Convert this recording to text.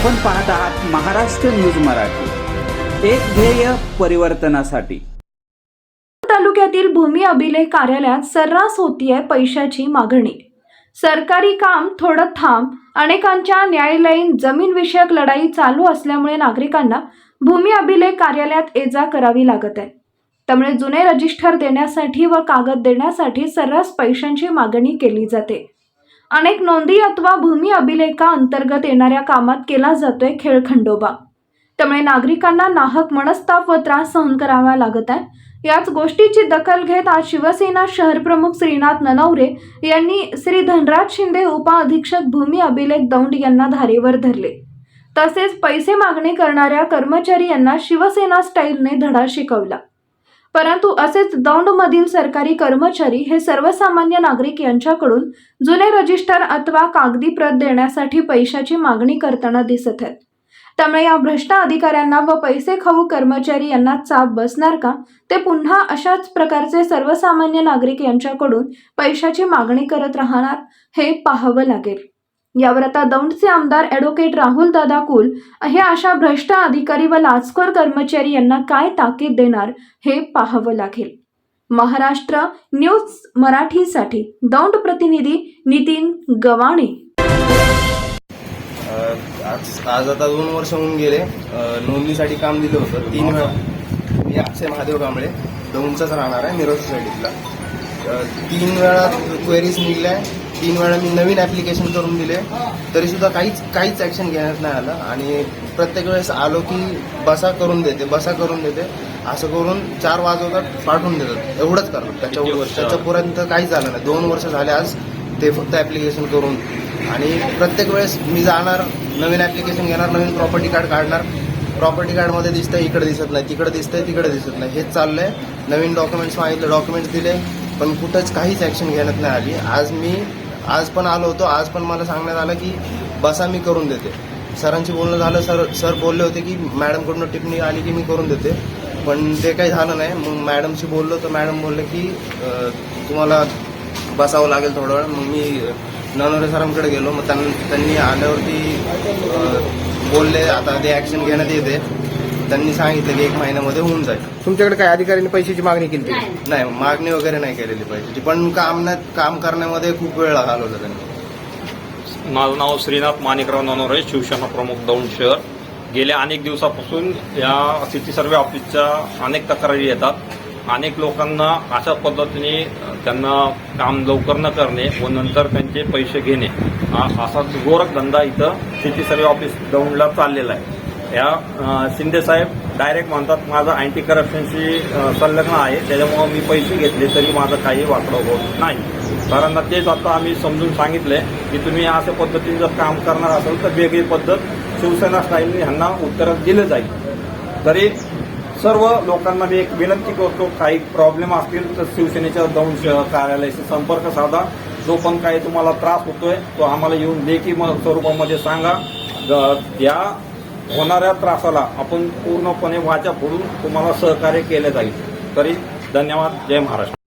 आपण पाहत आहात महाराष्ट्र न्यूज मराठी. एक ध्येय परिवर्तनासाठी. तालुक्यातील भूमी अभिलेख कार्यालयात सर्रास होतीये पैशाची मागणी. सरकारी काम थोडं थांब अनेकांच्या न्यायालयीन जमीन विषयक लढाई चालू असल्यामुळे नागरिकांना भूमी अभिलेख कार्यालयात ये जा करावी लागत आहे त्यामुळे जुने रजिस्टर देण्यासाठी व कागद देण्यासाठी सर्रास पैशांची मागणी केली जाते. अनेक नोंदी अथवा भूमी अभिलेखा अंतर्गत येणाऱ्या कामात केला जातोय खेळखंडोबा त्यामुळे नागरिकांना नाहक मनस्ताप व त्रास सहन करावा लागत आहे. याच गोष्टीची दखल घेत आज शिवसेना शहरप्रमुख श्रीनाथ ननवरे यांनी श्री धनराज शिंदे उपअधीक्षक भूमी अभिलेख दौंड यांना धारेवर धरले. तसेच पैसे मागणी करणाऱ्या कर्मचारी यांना शिवसेना स्टाईलने धडा शिकवला. परंतु असेच दौंडमधील सरकारी कर्मचारी हे सर्वसामान्य नागरिक यांच्याकडून जुने रजिस्टर अथवा कागदी प्रत देण्यासाठी पैशाची मागणी करताना दिसत आहेत. त्यामुळे या भ्रष्ट अधिकाऱ्यांना व पैसे खाऊ कर्मचारी यांना चाप बसणार का? ते पुन्हा अशाच प्रकारचे सर्वसामान्य नागरिक यांच्याकडून पैशाची मागणी करत राहणार हे पाहावं लागेल. यावर आता दौंडचे आमदार ॲडव्होकेट राहुल दादा कुल हे अशा भ्रष्ट अधिकारी व लाचखोर कर्मचारी यांना काय ताकीद देणार हे पाहावं लागेल. महाराष्ट्र न्यूज मराठीसाठी दौंड प्रतिनिधी नितीन गवाणे आज आज आता दोन वर्ष होऊन गेले. नोंदणीसाठी काम दिलं होतं. तीन वेळा मी अक्षय महादेव कांबळे दौंडचाच राहणार आहे सोसायटीतला अ, तीन वेळा क्वेरीज निघल्या. तीन वेळा मी नवीन ॲप्लिकेशन करून दिले. तरी सुद्धा काहीच काहीच ॲक्शन घेण्यात नाही आलं. आणि प्रत्येक वेळेस आलो की बसा करून देते बसा करून देते. असं करून चार वाजवतात पाठवून देतात. एवढंच करतात. त्याच्या त्याच्यापर्यंत काहीच झालं नाही. दोन वर्ष झाले आज ते फक्त ॲप्लिकेशन करून. आणि प्रत्येक वेळेस मी जाणार नवीन ॲप्लिकेशन घेणार नवीन प्रॉपर्टी कार्ड काढणार. प्रॉपर्टी कार्डमध्ये दिसतंय इकडे दिसत नाही तिकडे दिसतंय तिकडे दिसत नाही. हेच चाललंय. नवीन डॉक्युमेंट्स मागितले डॉक्युमेंट्स दिले. पण कुठंच काहीच ॲक्शन घेण्यात नाही आली. आज मी आज पण आलो होतो आज पण मला सांगण्यात आलं की बसा मी करून देते. सरांशी बोलणं झालं सर सर बोलले होते की मॅडमकडून टिप्पणी आली की मी करून देते. पण ते काही झालं नाही. मग मॅडमशी बोललो तर मॅडम बोलले की तुम्हाला बसावं लागेल थोडं वेळ. मग मी नवनवरे सरांकडे गेलो. मग त्यांनी त्यांनी आल्यावरती बोलले आता ते ॲक्शन घेण्यात येते. त्यांनी सांगितलं की एक महिन्यामध्ये होऊन जाईल. तुमच्याकडे काय अधिकाऱ्यांनी पैशाची मागणी केली? नाही. मागणी वगैरे नाही केलेली पाहिजे पण काम नाही काम करण्यामध्ये खूप वेळ घालवला त्यांनी. माझं नाव श्रीनाथ माणिकराव ननोरे शिवसेना प्रमुख दौंड शहर. गेल्या अनेक दिवसापासून या सिटी सर्वे ऑफिसच्या अनेक तक्रारी येतात. अनेक लोकांना अशा पद्धतीने त्यांना काम लवकर न करणे व नंतर त्यांचे पैसे घेणे हा असा गोरख धंदा इथं सिटी सर्वे ऑफिस दौंडला चाललेला आहे. या शिंदेसाहेब डायरेक्ट म्हणतात माझं अँटी करप्शनशी संलग्न आहे. त्याच्यामुळं मी पैसे घेतले तरी माझं काही वाकडं होत नाही. सरांना तेच आता आम्ही समजून सांगितलंय की तुम्ही अशा पद्धतीने जर काम करणार असाल तर वेगळी पद्धत शिवसेना स्टाईलने ह्यांना उत्तरं दिलं जाईल. तरी सर्व लोकांना मी एक विनंती करतो काही प्रॉब्लेम असतील तर शिवसेनेच्या दौंड कार्यालयाशी संपर्क साधा. जो पण काही तुम्हाला त्रास होतोय तो आम्हाला येऊन लेखी स्वरूपामध्ये सांगा. ग- या होणाऱ्या त्रासाला आपण पूर्णपणे वाचा फोडून तुम्हाला सहकार्य केलं जाईल. तरी धन्यवाद. जय महाराष्ट्र.